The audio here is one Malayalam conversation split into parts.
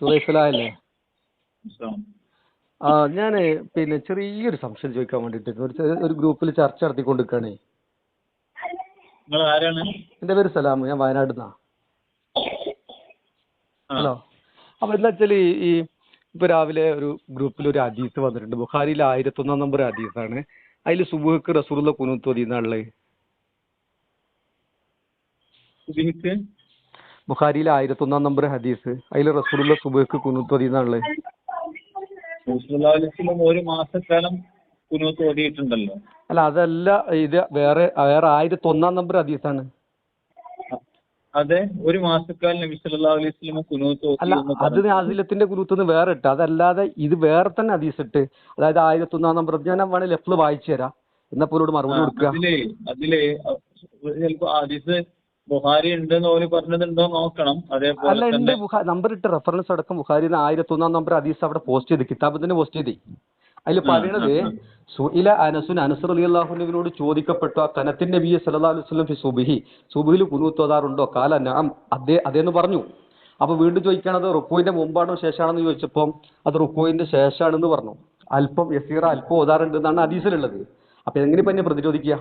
സുരേഷലായല്ലേ അല്ലേ ആ ഞാൻ പിന്നെ ചെറിയൊരു സംശയം ചോദിക്കാൻ വേണ്ടിട്ട് ഒരു ഗ്രൂപ്പിൽ ചർച്ച നടത്തിക്കൊണ്ടിരിക്കുകയാണേ. നിങ്ങൾ ആരാണ്? എന്റെ പേര് സലാം ഞാൻ വയനാട് നിന്നാ. ആ. ഹലോ. അപ്പൊ എന്താ വെച്ചാൽ ഈ ഇപ്പൊ രാവിലെ ഒരു ഗ്രൂപ്പിൽ ഒരു ഹദീസ് വന്നിട്ടുണ്ട്. ബുഖാരിയിൽ ആയിരത്തൊന്നാം നമ്പർ ഹദീസാണ്. അതിൽ സുബുഹക്ക് റസൂലുള്ള കുനുത്തോതി സുബിഹിക്ക്? ബുഖാരിയിൽ ആയിരത്തൊന്നാം നമ്പർ ഹദീസ്. അതിൽ റസൂലുള്ള സുബുഹക്ക് കുനുത്ത് ഓതിയെന്നുള്ളത് റസൂലുള്ളാഹി അലൈഹി ഒരു മാസക്കാലം കുനുത്ത് ഓടിയിട്ടുണ്ടല്ലോ അല്ല അതല്ല ഇത് വേറെ വേറെ ആയിരത്തൊന്നാം നമ്പർ ഹദീസാണ്. അതെ ഒരു മാസക്കാലം നബി സല്ലല്ലാഹു അലൈഹി വസല്ലം കുനൂത്ത് അല്ല അത്. നാസിലത്തിന്റെ കുരുത്തുനിന്ന് വേറെ ഇട്ട്. അതല്ലാതെ ഇത് വേറെ തന്നെ ഹദീസ് ഇട്ട്. അതായത് ആയിരത്തി ഒന്നാം നമ്പർ ഞാൻ വേണേ ലെഫ്റ്റിൽ വായിച്ചു തരാം. എന്നാ പോലോട് മറുപടി കൊടുക്കുക. അതിലേ അതിലേ ചിലപ്പോ ഹദീസ് ബുഹാരി ഉണ്ടെന്ന് ഓൽ പറഞ്ഞതുണ്ടോ നോക്കണം. അതേപോലെ അല്ല ഉണ്ട് തന്നെ നമ്പർ ഇട്ട് റെഫറൻസ് അടക്കം ബുഖാരിന്ന് ആയിരത്തൊന്നാം നമ്പർ ഹദീസ് അവിടെ പോസ്റ്റ് ചെയ്ത് കിതാബ് തന്നെ പോസ്റ്റ് ചെയ്ത്. അതിൽ പറയണത് സുഇല അനസുൻ അനസർ അലി അള്ളാഹുവിനോട് ചോദിക്കപ്പെട്ടു ആ കനത്തിൻ നബിയെ സല്ലല്ലാഹു അലൈഹി വസല്ലം ഫി സുബിഹി സുബിഹിൽ കുനൂത്തോതാറുണ്ടോ കാല നാം. അതേ അതേന്ന് പറഞ്ഞു. അപ്പൊ വീണ്ടും ചോദിക്കണത് റുക്കോയിന്റെ മുമ്പാണോ ശേഷമാണെന്ന് ചോദിച്ചപ്പോൾ അത് റുക്കോയിന്റെ ശേഷമാണെന്ന് പറഞ്ഞു. അല്പം യസീറ അല്പം ഓതാറുണ്ട് എന്നാണ് ഹദീസിലുള്ളത്. അപ്പൊ എങ്ങനെ ഇപ്പൊ എന്നെ പ്രതിരോധിക്കുക?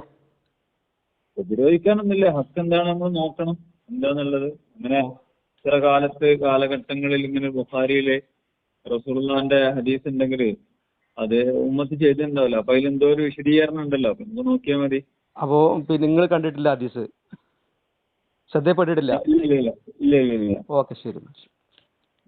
പ്രതിരോധിക്കാനൊന്നുമില്ല. ഹക്ക് എന്താണ് നമ്മൾ നോക്കണം. എന്താന്നുള്ളത്? അങ്ങനെ ചില കാലത്ത് കാലഘട്ടങ്ങളിൽ ഇങ്ങനെ ബുഹാരിയിലെ റസൂലുള്ളാന്റെ ഹദീസ് ഉണ്ടെങ്കിൽ അത് ഉമ്മത്ത് ചെയ്തിട്ടുണ്ടാവില്ല. അപ്പൊ അതിൽ എന്തോ ഒരു വിശദീകരണം ഉണ്ടല്ലോ. അപ്പൊ നമുക്ക് നോക്കിയാൽ മതി. അപ്പോ നിങ്ങൾ കണ്ടിട്ടില്ല ഹദീസ്? ശ്രദ്ധയപ്പെട്ടിട്ടില്ല ഇല്ല ഇല്ല ഇല്ല. ഇല്ല ഇല്ല ഇല്ല. ഓക്കെ ശരി.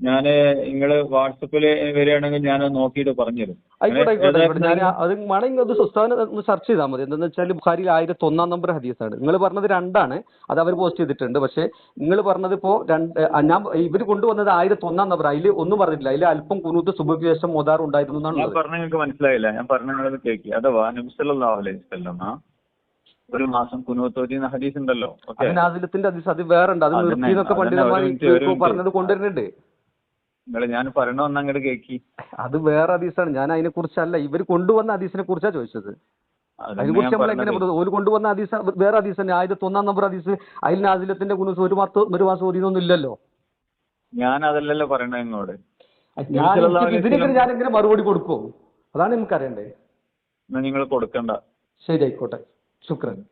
ഞാൻ നിങ്ങൾ വാട്സപ്പിൽ വരികയാണെങ്കിൽ ഞാൻ നോക്കിയിട്ട് പറഞ്ഞുതരും. ആയിക്കോട്ടെ ആയിക്കോട്ടെ ഞാൻ അത് വേണമെങ്കിൽ അത് സ്വസ്ഥാനം ഒന്ന് സെർച്ച് ചെയ്താൽ മതി. എന്താണെന്ന് വെച്ചാൽ ബുഖാരിയിൽ ആയിരത്തി ഒന്നാം നമ്പർ ഹദീസാണ് നിങ്ങൾ പറഞ്ഞത് രണ്ടാണ്. അത് അവർ പോസ്റ്റ് ചെയ്തിട്ടുണ്ട്. പക്ഷേ നിങ്ങൾ പറഞ്ഞത് ഇപ്പോൾ രണ്ട് ഞാൻ ഇവർ കൊണ്ടുവന്നത് ആയിരത്തി ഒന്നാം നമ്പർ അതിൽ ഒന്നും പറഞ്ഞിട്ടില്ല. അതിൽ അല്പം കുനൂത്ത് സുബയ്ക്ക് ശേഷം മോദാർ ഉണ്ടായിരുന്നു എന്നാണ് ഞാൻ പറഞ്ഞ നിങ്ങൾക്ക് മനസ്സിലായില്ല. ഞാൻ പറഞ്ഞത് കേൾക്കി അഥവാ അലൈഹി വസല്ലമ ഒരു മാസം കുനൂത്തോതി എന്ന ഹദീസ് ഉണ്ടല്ലോ. അതിൽ ഹദീസ്. അത് വേറെ ഉണ്ട്. അത് നിർത്തി എന്നൊക്കെ പണ്ഡിതന്മാർ. പറഞ്ഞത് കൊണ്ടുവരുന്നുണ്ട്. നിങ്ങൾ ഞാൻ പറയണ ഒന്ന് അങ്ങോട്ട് കേക്കി. അത് വേറെ ഹദീസാണ്. ഞാൻ അതിനെ കുറിച്ചല്ല. ഇവർ കൊണ്ടുവന്ന ഹദീസിനെ കുറിച്ചാണ് ചോദിച്ചത്. നമ്മൾ എങ്ങനെ കൊണ്ടുവന്ന ഹദീസ് വേറെ ഹദീസ് തന്നെ. ആയിരത്തി ഒന്നാം നമ്പർ ഹദീസ്. അതിൽ നാസിലത്തിന്റെ കുനുസ് ഒരു മാസം ഒരു മാസം ഓതിയൊന്നും ഇല്ലല്ലോ. ഞാൻ അതല്ലല്ലോ പറയണത് നിങ്ങളോട്. വസല്ലം- ഞാൻ എങ്ങനെ മറുപടി കൊടുക്കും? അതാണ് നമുക്ക് അറിയണ്ടേ നിങ്ങൾ കൊടുക്കണ്ട. ശരി ആയിക്കോട്ടെ ശുക്രൻ.